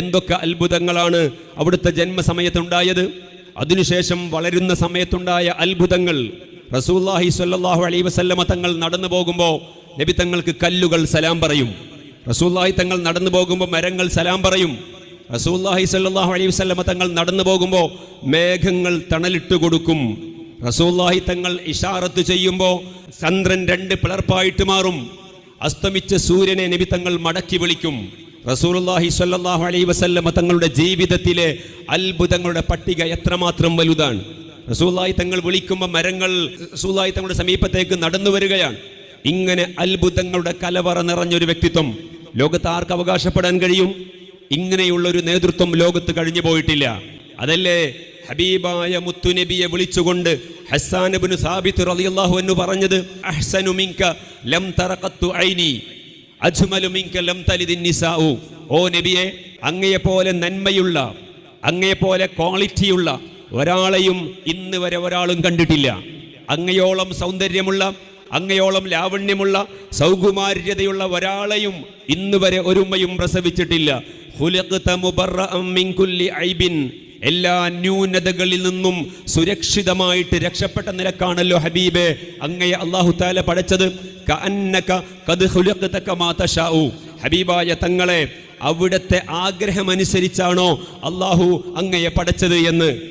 എന്തൊക്കെ അത്ഭുതങ്ങളാണ് അവിടുത്തെ ജന്മസമയത്തുണ്ടായത്? അതിനുശേഷം വളരുന്ന സമയത്തുണ്ടായ അത്ഭുതങ്ങൾ. റസൂല്ലാഹി സ്വല്ലാഹു അലൈ വസല്ലമ തങ്ങൾ നടന്നു പോകുമ്പോൾ നബി തങ്ങൾക്ക് കല്ലുകൾ സലാം പറയും. റസൂല്ലാഹി തങ്ങൾ നടന്നു പോകുമ്പോൾ മരങ്ങൾ സലാം പറയും. റസൂല്ലാഹി സ്വല്ലല്ലാഹു അലൈ വസല്ലമ തങ്ങൾ നടന്നു പോകുമ്പോൾ മേഘങ്ങൾ തണലിട്ട് കൊടുക്കും. റസൂല്ലാഹി തങ്ങൾ ഇഷാറത്ത് ചെയ്യുമ്പോൾ ചന്ദ്രൻ രണ്ട് പിളർപ്പായിട്ട് മാറും. അസ്തമിച്ച സൂര്യനെ നബി തങ്ങൾ മടക്കി വിളിക്കും. റസൂലുള്ളാഹി സ്വല്ലല്ലാഹു അലൈഹി വസല്ലമ തങ്ങളുടെ ജീവിതത്തിലെ അത്ഭുതങ്ങളുടെ പട്ടിക എത്രമാത്രം വലുതാണ്? റസൂലുള്ളാഹി തങ്ങൾ വിളിക്കുമ്പോൾ മരങ്ങൾ റസൂലുള്ളാഹി തങ്ങളുടെ സമീപത്തേക്ക് നടന്നു വരികയാണ്. ഇങ്ങനെ അത്ഭുതങ്ങളുടെ കലവറ നിറഞ്ഞൊരു വ്യക്തിത്വം ലോകത്ത് ആർക്ക് അവകാശപ്പെടാൻ കഴിയും? ഇങ്ങനെയുള്ള ഒരു നേതൃത്വം ലോകത്ത് കഴിഞ്ഞു പോയിട്ടില്ല. അതല്ലേ? ഹബീബായ മുത്തുനബിയെ വിളിച്ചുകൊണ്ട് ഹസ്സാൻ ഇബ്നു സാബിത്ത് റളിയല്ലാഹു അൻഹു പറഞ്ഞത് അഹ്സനു മിങ്ക ലം തറഖത്തു ഐനി. ഓ നബിയെ അങ്ങയെ പോലെ നന്മയുള്ള അങ്ങയെപ്പോലെ ക്വാളിറ്റിയുള്ള ഒരാളെയും ഇന്ന് വരെ ഒരാളും കണ്ടിട്ടില്ല. അങ്ങയോളം സൗന്ദര്യമുള്ള അങ്ങയോളം ലാവണ്യമുള്ള സൗകുമാര്യതയുള്ള ഒരാളെയും ഇന്ന് വരെ ഒരുമയും പ്രസവിച്ചിട്ടില്ല. എല്ലാ ന്യൂനതകളിൽ നിന്നും സുരക്ഷിതമായിട്ട് രക്ഷപ്പെട്ട നിലക്കാണല്ലോ ഹബീബെ. അങ്ങയെ അള്ളാഹു താല കമാ ഹബീബായ തങ്ങളെ അവിടുത്തെ ആഗ്രഹമനുസരിച്ചാണോ അള്ളാഹു അങ്ങയെ പടച്ചത് എന്ന്.